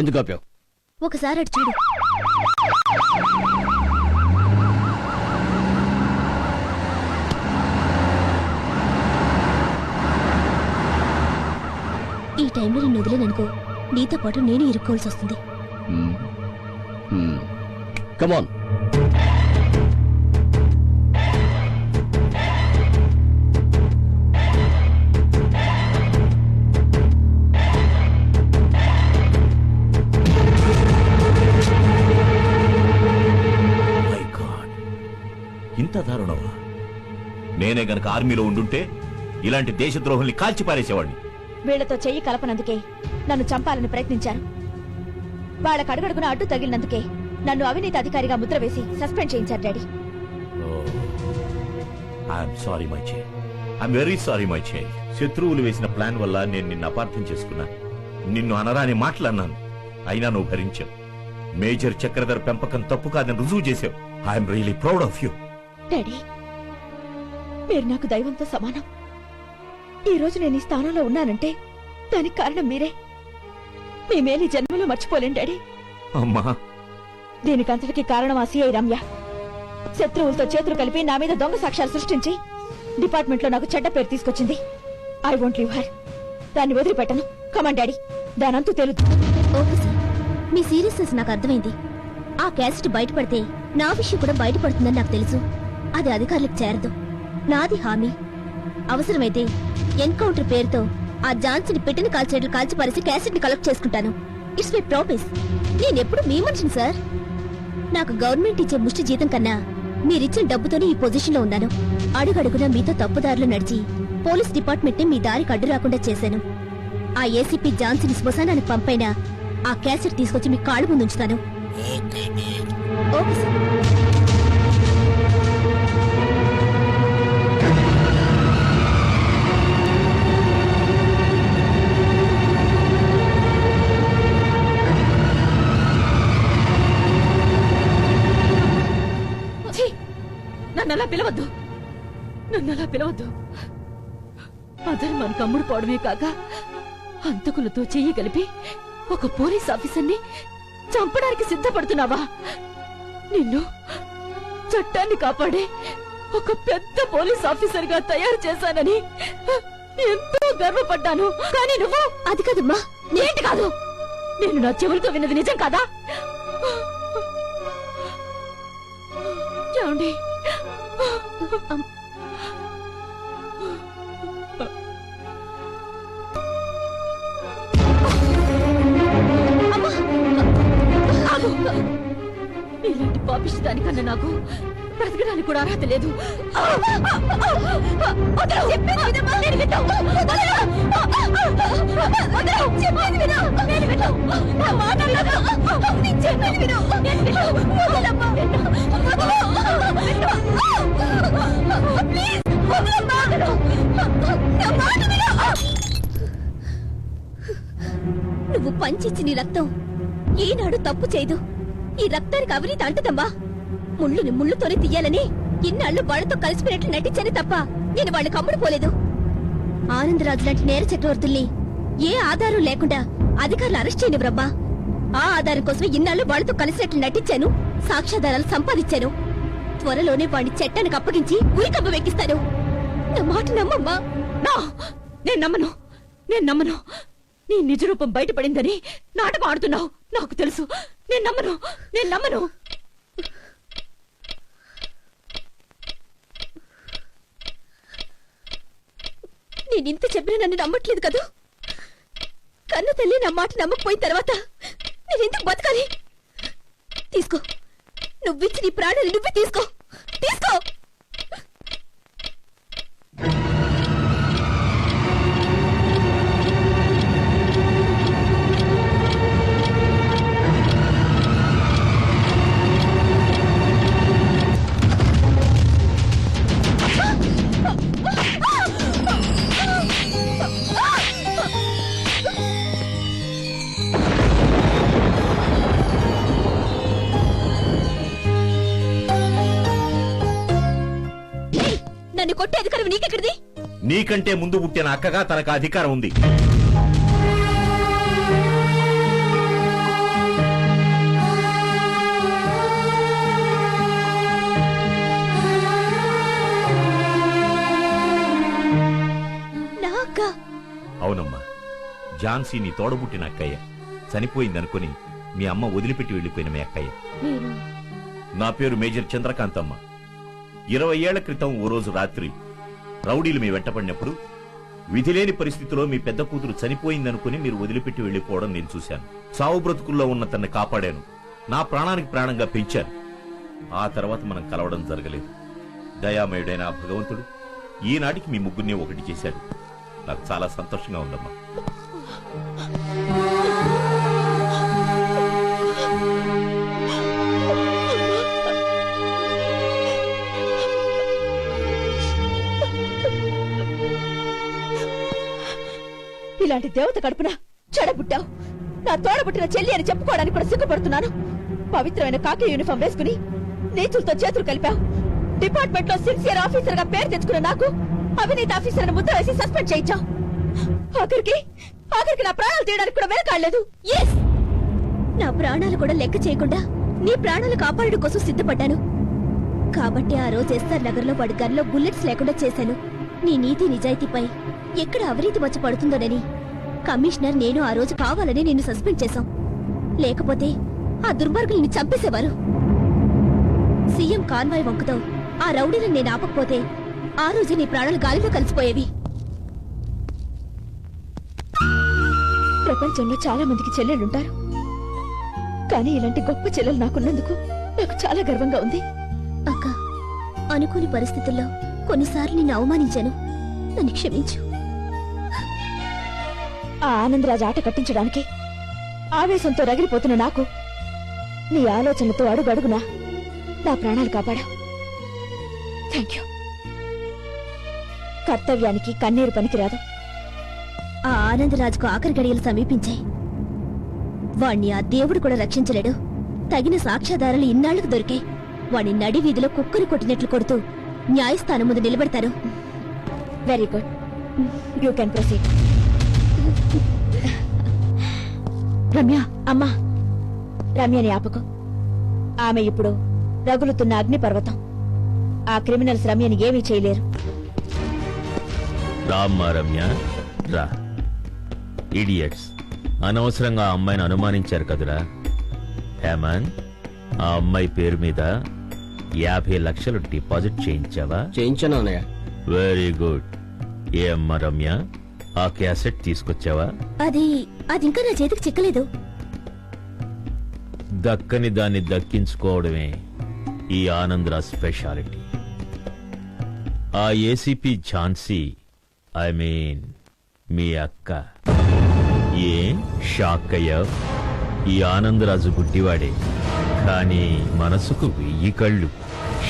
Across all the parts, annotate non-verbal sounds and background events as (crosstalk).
ఎందుకు ఆపావు? ఒకసారి అటు చూడు. ఈ టైంలో నిన్ను వదిలేననుకో నీతో పాటు నేను ఇరుక్కోవాల్సి వస్తుంది. కమాన్ ఇంత దారుణమా? నేనే గనక ఆర్మీలో ఉండుంటే ఇలాంటి దేశద్రోహుల్ని కాల్చి పారేసేవాడిని వీళ్ళతో చెయ్యి కలపనందుకే నన్ను చంపాలని ప్రయత్నించారు. వాళ్ళ అడుగడుగున అడ్డు తగిలినందుకే నన్ను అవినీతి అధికారిగా ముద్ర వేసి సస్పెండ్ చేయించారు డాడీ. ఐఎమ్ సారీ మై చే. ఐఎమ్ వెరీ సారీ మై చే. శత్రువులు వేసిన ప్లాన్ వల్ల నేను నిన్ను అపార్థం చేసుకున్నా. నిన్ను అనరాని మాటలన్నాను. అయినా నువ్వు భరించావు. మేజర్ చక్రధర్ పెంపకం తప్పు కాదని రుజువు చేసావు I'm really proud of you. Daddy మీరు నాకు దైవంతో సమానం. ఈ రోజు నేను ఈ స్థానంలో ఉన్నానంటే దానికి కారణం మీరే. మీ మేలు ఈ జన్మలో మర్చిపోలేం డాడీ. అమ్మా. దీనికంతటికి కారణం ఆ సిఐ రమ్య. శత్రువులతో చేతులు కలిపి నా మీద దొంగ సాక్ష్యాలు సృష్టించి డిపార్ట్మెంట్లో నాకు చెడ్డ పేరు తీసుకొచ్చింది. I won't leave her. దాన్ని వదిలిపెట్టను. Come on daddy. దానంతూ తెలుదు ఓకే సార్. మీ సీరియస్నెస్ నాకు అర్థమైంది. ఆ క్యాసెట్ బయటపడితే నా విషయం కూడా బయటపడుతుందని నాకు తెలుసు. అది అధికారులకు చేరదు. నాది హామీ. అవసరమైతే ఎన్కౌంటర్ పేరుతో ఆ జాన్సీని పెట్టిన కాల్చేట్లు కాల్చి పరిసి క్యాసెట్ని కలెక్ట్ చేసుకుంటాను. It's my promise. నేనెప్పుడు మీ మనిషిని సార్? నాకు గవర్నమెంట్ ఇచ్చే ముష్టి జీతం కన్నా మీరిచ్చిన డబ్బుతోనే ఈ పొజిషన్లో ఉన్నాను. అడుగడుగునా మీతో తప్పుదారులు నడిచి పోలీస్ డిపార్ట్మెంట్ని మీ దారికి అడ్డు రాకుండా చేశాను. ఆ ఏసీపీ జాన్సన్ శ్మశానానికి పంపైన ఆ క్యాసెట్ తీసుకొచ్చి మీ కాళ్ళు ముందు ఉంచుతాను. Okay sir. నన్ను అలా పిలవద్దు. నన్ను అలా పిలవద్దు. అధర్మానికి అమ్ముడు పోవడమే కాక హంతకులతో చెయ్యి కలిపి ఒక పోలీస్ ఆఫీసర్ని చంపడానికి సిద్ధపడుతున్నావా? నిన్ను చట్టాన్ని కాపాడే ఒక పెద్ద పోలీస్ ఆఫీసర్గా తయారు చేశానని ఎంతో గర్వపడ్డాను. కానీ నువ్వు? అది కదమ్మా. ఏంటి కాదు? నేను నా చెవులతో విన్నది నిజం కాదా? ఆగు. ఇలాంటి పాపిష్టి దానికన్నా నాకు బ్రతకడానికి కూడా అర్హత లేదు వదలు. చెప్పేది విను. నేను విన్ను. నా మాట విను. నేను విను. నువ్వు పంచిచ్చి నీ రక్తం. ఈనాడు తప్పు చేయదు. ఈ రక్తానికి అవినీతి అంటదమ్మా. ముళ్ళుని ముళ్ళుతోనే తీయాలని ఇన్నాళ్ళు వాళ్ళతో కలిసిపోయినట్లు నటించని తప్ప నేను వాళ్ళకి అమ్ముడు పోలేదు. ఆనందరాజు లాంటి నేర చక్రవర్తుల్ని ఏ ఆధారం లేకుండా అధికారులు అరెస్ట్ చేయనివ్వరమ్మా ఆ ఆధారం కోసమే ఇన్నాళ్ళు వాళ్ళతో కలిసినట్లు నటించాను సాక్ష్యాధారాలు సంపాదించాను. త్వరలోనే వాడిని చట్టానికి అప్పగించి ఉరికబ్బ వెక్కిస్తాను. నా మాట నమ్మమ్మా. నా నేను నమ్మను. నేను నమ్మను. నీ నిజ రూపం బయటపడిందని నాటకం ఆడుతున్నావు. నాకు తెలుసు. నేను నమ్మను. నేను నమ్మను. నేనింత చెప్పినా నన్ను నమ్మట్లేదు కదూ? కన్న తల్లి నా మాట నమ్మకపోయిన తర్వాత నేనెందుకు బతకాలి? తీసుకో. నువ్విచ్చి నీ ప్రాణాలు నువ్వే తీసుకో. తీసుకో! కొట్టే అధికారం నీకెక్కడిది? నీకంటే ముందు పుట్టిన అక్కగా తనకు అధికారం ఉంది. అవునమ్మా. ఝాన్సీ నీ తోడబుట్టిన అక్కయ్య. చనిపోయిందనుకుని మీ అమ్మ వదిలిపెట్టి వెళ్ళిపోయిన మీ అక్కయ్య. నా పేరు మేజర్ చంద్రకాంత్ అమ్మా ఇరవై ఏళ్ళ క్రితం ఓ రోజు రాత్రి రౌడీలు మీ వెంటపడినప్పుడు విధిలేని పరిస్థితిలో మీ పెద్ద కూతురు చనిపోయిందనుకుని మీరు వదిలిపెట్టి వెళ్ళిపోవడం నేను చూశాను. సావు బ్రతుకుల్లో ఉన్న తన్ని కాపాడాను. నా ప్రాణానికి ప్రాణంగా పెంచాను. ఆ తర్వాత మనం కలవడం జరగలేదు. దయామయుడైన ఆ భగవంతుడు ఈనాటికి మీ ముగ్గురిని ఒకటి చేశాడు. నాకు చాలా సంతోషంగా ఉందమ్మా. ఇలాంటి దేవత కడుపున చెడబుట్టావు. నా తోడబుట్టిన చెల్లి అని చెప్పుకోవడానికి కూడా సిగ్గుపడుతున్నాను. పవిత్రమైన కాకి యూనిఫామ్ వేసుకుని నీచులతో చేతులు కలిపావు. డిపార్ట్మెంట్లో సిన్సియర్ ఆఫీసర్గా పేరు తెచ్చుకున్న నాకు అవినీతి ఆఫీసర్ ముద్ద ముద్ర వేసి సస్పెండ్ చేయించావు. ఆఖరికి ఆఖరికి నా ప్రాణాలు తీయడానికి కూడా వెనకాడలేదు. నా ప్రాణాలు కూడా లెక్క చేయకుండా నీ ప్రాణాలు కాపాడడం కోసం సిద్ధపడ్డాను. కాబట్టి ఆ రోజు ఎస్ఆర్ నగర్లో పడి గన్లో బుల్లెట్స్ లేకుండా చేశాను. నీ నీతి నిజాయితీపై ఎక్కడ అవినీతి వచ్చి పడుతుందోనని. కమిషనర్ నేను ఆ రోజు కావాలని నిన్ను సస్పెండ్ చేశాం. లేకపోతే ఆ దుర్మార్గుల్ని చంపేసేవారు. సీఎం కాన్వాయ్ వంకుతో ఆ రౌడీలను నేను ఆపకపోతే ఆ రోజు నీ ప్రాణాలు గాలిలో కలిసిపోయేవి. ప్రపంచంలో చాలా మందికి చెల్లెలుంటారు కానీ ఇలాంటి గొప్ప చెల్లెలు నాకున్నందుకు నాకు చాలా గర్వంగా ఉంది. అక్క అనుకోని పరిస్థితుల్లో కొన్నిసార్లు నిన్ను అవమానించాను. నన్ను క్షమించు. ఆ ఆనందరాజు ఆట కట్టించడానికి ఆవేశంతో రగిలిపోతున్న నాకు. నీ ఆలోచనతో అడుగడుగునా నా ప్రాణాలు కాపాడా. థ్యాంక్ యూ కర్తవ్యానికి కన్నీరు పనికిరాదు. ఆ ఆనందరాజుకు ఆఖరి గడియలు సమీపించాయి వాణ్ణి ఆ దేవుడు కూడా రక్షించలేడు. తగిన సాక్ష్యాధారాలు ఇన్నాళ్ళకు దొరికాయి వాణ్ణి నడి వీధిలో కుక్కని కొట్టినట్లు కొడుతూ న్యాయస్థానం ముందు నిలబడతారు. Very good you can proceed Ramya అమ్మా. రమ్యని ఆపకు. ఆమె ఇప్పుడు రగులుతున్న అగ్నిపర్వతం. ఆ క్రిమినల్స్ రమ్యని ఏమీ చేయలేరు. రామ్మా రమ్య. రా. ఇడియట్స్. అనవసరంగా ఆ అమ్మాయిని అనుమానించారు కదురా. హేమంత్ ఆ అమ్మాయి పేరు మీద యాభై లక్షలు డిపాజిట్ చేయించావా? చేయించాను అన్నయ్య. Very good. ఏ అమ్మా రమ్య? ఆ క్యాసెట్ తీసుకొచ్చావా? అది అది ఇంకా నా చేతికి చిక్కలేదు. దక్కని దాన్ని దక్కించుకోవడమే ఈ ఆనందరా స్పెషాలిటీ. ఆ ఏసీపీ ఝాన్సీ ఐ మీన్ మీ అక్క ఏ షాక్ అయ్యావ్? ఈ ఆనందరాజు గుడ్డివాడే కానీ మనసుకు వెయ్యి కళ్ళు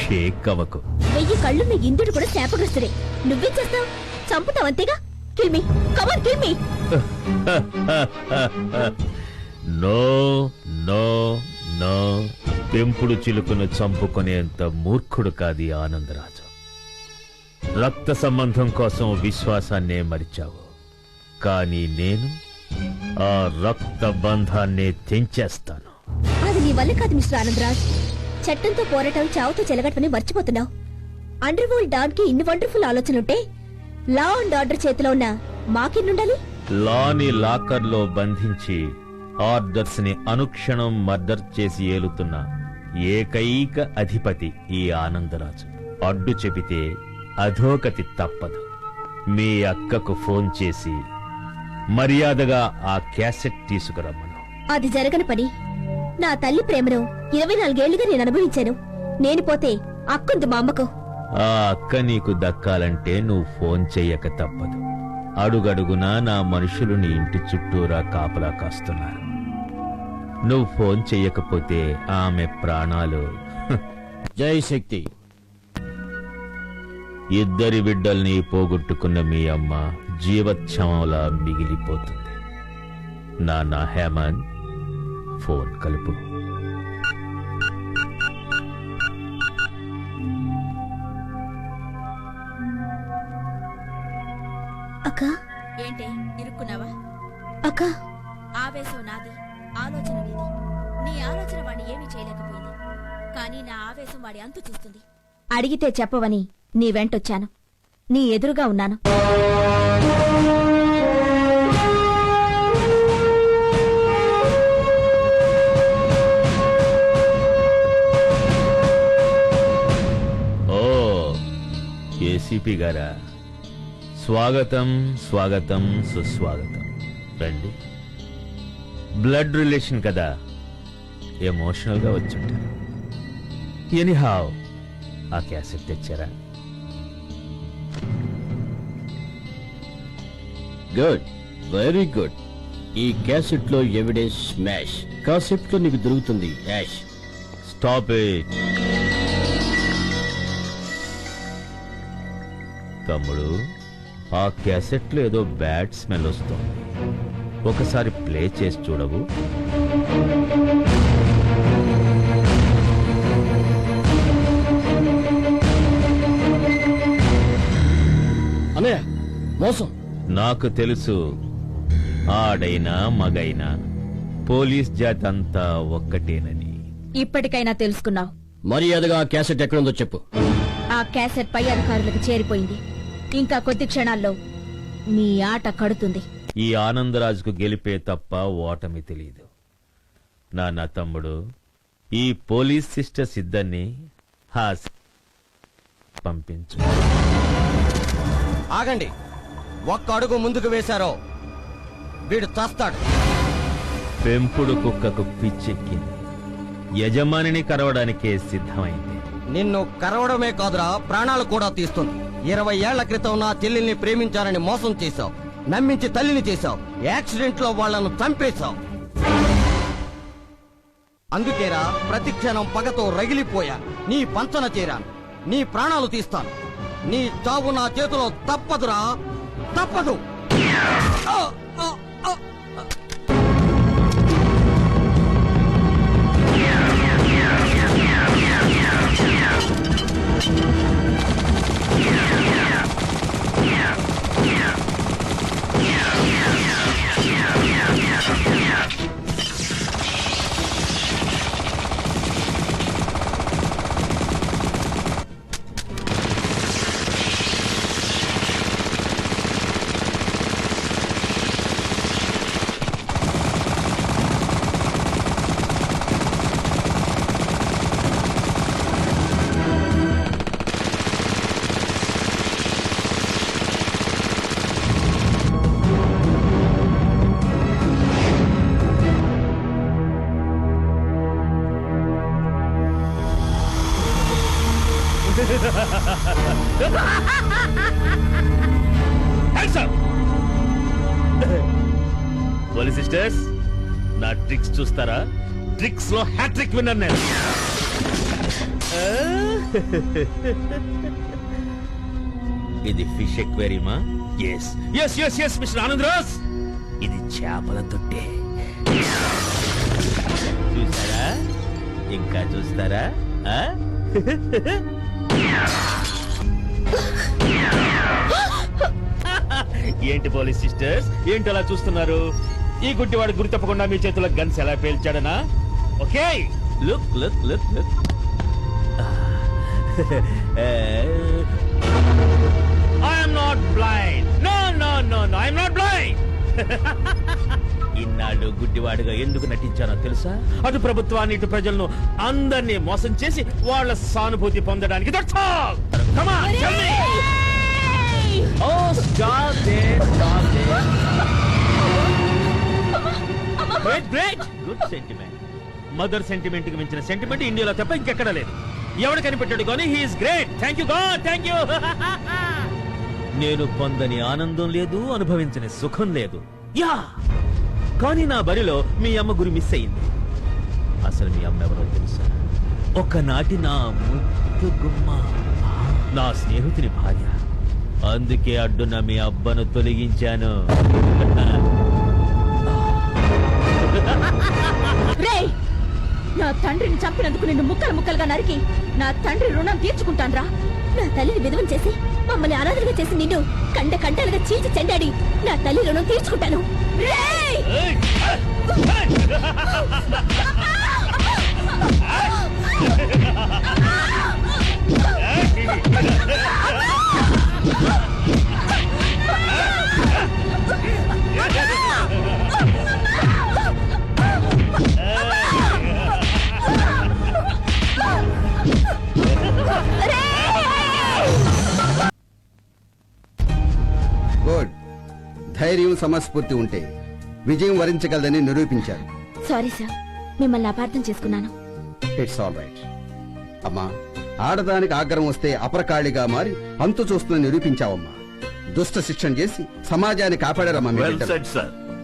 షేక్ అవ్వకు. వెయ్యి కళ్ళు మీ ఇంద్రుడు కూడా శాపగ్రస్తుడే. నువ్వేం చేస్తావు? చంపుతావు అంతేగా kill me come on kill me no no no. పెంపుడు చిలుకను చంపుకునేంత మూర్ఖుడు కాది ఆనందరాజు. రక్త సంబంధం కోసం విశ్వాసాన్నే మరిచావు. కానీ నేను ఆ రక్త బంధాన్నే తెంచేస్తాను. అది నీ వల్ల కాదు మిస్టర్ ఆనందరాజ్. చట్టంతో పోరాటం చావుతో చెలగటమని మర్చిపోతున్నావు. అండర్ వరల్డ్ డాన్కి ఇన్ని వండర్ఫుల్ ఆలోచనలుంటే లా అండ్ ఆర్డర్ చేతిలో ఉన్న మాకెన్నుండాలి? లాని లాకర్లో బంధించి ఆర్డర్స్ని అనుక్షణం మర్డర్ చేసి ఏలుతున్న ఏకైక అధిపతి ఈ ఆనందరాజు. అడ్డు చెబితే అధోగతి తప్పదు. మీ అక్కకు ఫోన్ చేసి మర్యాదగా ఆ క్యాసెట్ తీసుకురమ్మను. అది జరగని పని. నా తల్లి ప్రేమను ఇరవై నాలుగేళ్ళుగా నేను అనుభవించాను. నేను పోతే అక్కుంది మా అమ్మకు. ఆ అక్క నీకు దక్కాలంటే నువ్వు ఫోన్ చెయ్యక తప్పదు. అడుగడుగునా నా మనుషులు నీ ఇంటి చుట్టూరా కాపలా కాస్తున్నారు. నువ్వు ఫోన్ చెయ్యకపోతే ఆమె ప్రాణాలు. (laughs) జై శక్తి. ఇద్దరి బిడ్డల్ని పోగొట్టుకున్న మీ అమ్మ జీవచ్ఛవంలా మిగిలిపోతుంది. నాన్న హేమంత్ ఫోన్ కలుపు. అక్క? ఏంటే ఇరుక్కున్నావా? అక్క? ఆవేశం నాది ఆలోచన నీది నీ ఆలోచన వాడిని ఏమీ చేయలేకపోయింది. కానీ నా ఆవేశం వాడి అంతు చూస్తుంది. అడిగితే చెప్పవని నీ వెంటొచ్చాను. నీ ఎదురుగా ఉన్నాను. ఓ గారా? స్వాగతం స్వాగతం సుస్వాగతం. రండి. బ్లడ్ రిలేషన్ కదా. ఎమోషనల్గా వచ్చుంటారు. ఎనీహావ్ ఆ క్యాసెట్ తెచ్చారా? గుడ్. Very good. ఈ క్యాసెట్లో ఎవిడెన్స్ స్మాష్. కాసెప్ట్లో నీకు దొరుకుతుంది. యాష్. Stop it. తమ్ముడు. ఆ క్యాసెట్లో ఏదో బ్యాడ్ స్మెల్ వస్తోంది. ఒకసారి ప్లే చేసి చూడవు. మోసం. నాకు తెలుసు ఆడైనా మగైనా పోలీస్ జాతి అంతా ఒక్కటేనని. ఇప్పటికైనా తెలుసుకున్నావు. మర్యాదగా ఆ క్యాసెట్ ఎక్కడుందో చెప్పు. ఆ క్యాసెట్ పై అధికారులకు చేరిపోయింది. ఇంకా కొద్ది క్షణాల్లో నీ ఆట కడుతుంది. ఈ ఆనందరాజుకు గెలిపే తప్ప ఓటమి తెలియదు నాన్న తమ్ముడు ఈ పోలీస్ సిస్టర్స్ ఇద్దరిని హా పంపించు. ఆగండి. ఒక్క అడుగు ముందుకు వేశారో వీడు చస్తాడు. పెంపుడు కుక్కకు పిచ్చెక్కింది. యజమానిని కరవడానికే సిద్ధమైంది. నిన్ను కరవడమే కాదురా ప్రాణాలు కూడా తీస్తుంది. ఇరవై ఏళ్ళ క్రితం నా చెల్లెల్ని ప్రేమించానని మోసం చేశావు. నమ్మించి తల్లిని చేశావు. యాక్సిడెంట్లో వాళ్ళను చంపేశావు. అందుకేరా ప్రతి క్షణం పగతో రగిలిపోయాను నీ పంచన చేరాను నీ ప్రాణాలు తీస్తాను. నీ చావు నా చేతిలో తప్పదురా. తప్పదు. నా ట్రిక్స్ చూస్తారా? ట్రిక్స్లో హ్యాట్రిక్ విన్నర్ నేను. ఇది fish ఎక్వేరియమా? Yes yes yes yes mister Anandraj. ఇది చేపల తొట్టే. చూసారా? ఇంకా చూస్తారా? (laughs) (laughs) ఏంటి పోలీస్ సిస్టర్స్? ఏంటి అలా చూస్తున్నారు? ఈ గుడ్డివాడు గురి తప్పకుండా మీ చేతిలో గన్స్ ఎలా పేల్చాడనా? Okay. Look look look look. I'm not blind no no no no I'm not blind ఇన్నాళ్ళు గుడ్డివాడిగా ఎందుకు నటించానో తెలుసా? అటు ప్రభుత్వాన్ని ఇటు ప్రజలను అందరినీ మోసం చేసి వాళ్ళ సానుభూతి పొందడానికి. Oh, stop it, stop it. Great, great. Good sentiment. Mother సెంటిమెంట్కి మించిన సెంటిమెంట్ ఇండియాలో తప్ప ఇంకెక్కడ లేదు. ఎవడు కనిపెట్టాడు కానీ he is great thank you God thank you నేను పొందని ఆనందం లేదు అనుభవించని సుఖం లేదు. యా! కానీ నా బరిలో మీ అమ్మ గురి మిస్ అయింది. అసలు మీ అమ్మ ఎవరో తెలుసా? ఒకనాటి నా ముద్దు గుమ్మ నా స్నేహితుని భార్య. అందుకే అడ్డున్న మీ అబ్బను తొలగించాను. (laughs) తండ్రిని చంపినందుకు నిన్ను ముక్కలు ముక్కలుగా నరికి నా తండ్రి రుణం తీర్చుకుంటాన్రా. నా తల్లిని విధవం చేసి మమ్మల్ని అనాథలుగా చేసి నిన్ను కండ కంటాలుగా చీల్చి చెండాడి నా తల్లి రుణం తీర్చుకుంటాను. Yeah, yeah, yeah. ధైర్యం సమస్ఫూర్తి ఉంటే విజయం వరించగలదని నిరూపించారు. సారీ సార్ మిమ్మల్ని అపార్థం చేసుకున్నాను. ఇట్స్ ఆల్ రైట్ అమ్మా ఆడదానికి ఆగ్రహం వస్తే అపరకాళిగా మారి అంతు చూస్తుందని నిరూపించావమ్మా. దుష్ట శిక్షణ చేసి సమాజాన్ని కాపాడారమ్మా